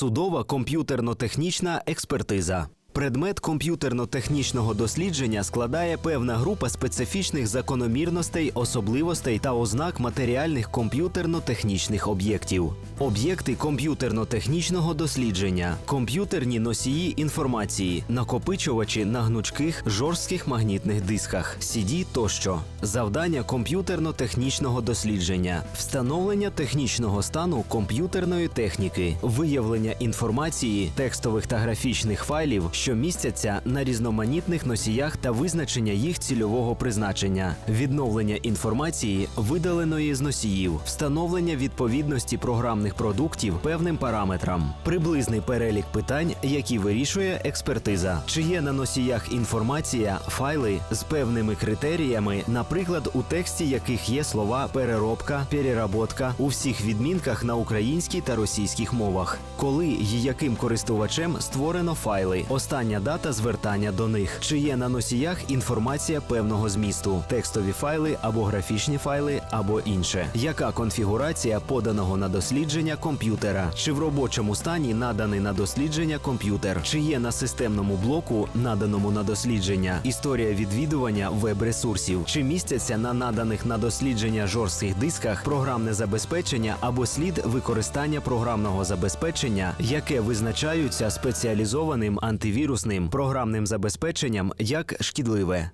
Судова комп'ютерно-технічна експертиза. Предмет комп'ютерно-технічного дослідження складає певна група специфічних закономірностей, особливостей та ознак матеріальних комп'ютерно-технічних об'єктів. Об'єкти комп'ютерно-технічного дослідження, комп'ютерні носії інформації, накопичувачі на гнучких жорстких магнітних дисках, CD тощо. Завдання комп'ютерно-технічного дослідження, встановлення технічного стану комп'ютерної техніки, виявлення інформації, текстових та графічних файлів, що містяться на різноманітних носіях та визначення їх цільового призначення, відновлення інформації, видаленої з носіїв, встановлення відповідності програмних продуктів певним параметрам, приблизний перелік питань, які вирішує експертиза, чи є на носіях інформація, файли з певними критеріями, наприклад, у тексті яких є слова переробка, переработка у всіх відмінках на українській та російських мовах, коли і яким користувачем створено файли, остання дата звертання до них, чи є на носіях інформація певного змісту, текстові файли або графічні файли, або інше, яка конфігурація поданого на дослідження комп'ютера, чи в робочому стані наданий на дослідження комп'ютер, чи є на системному блоку, наданому на дослідження, історія відвідування веб-ресурсів, чи містяться на наданих на дослідження жорстких дисках програмне забезпечення або слід використання програмного забезпечення, яке визначаються спеціалізованим антивірусним програмним забезпеченням як шкідливе.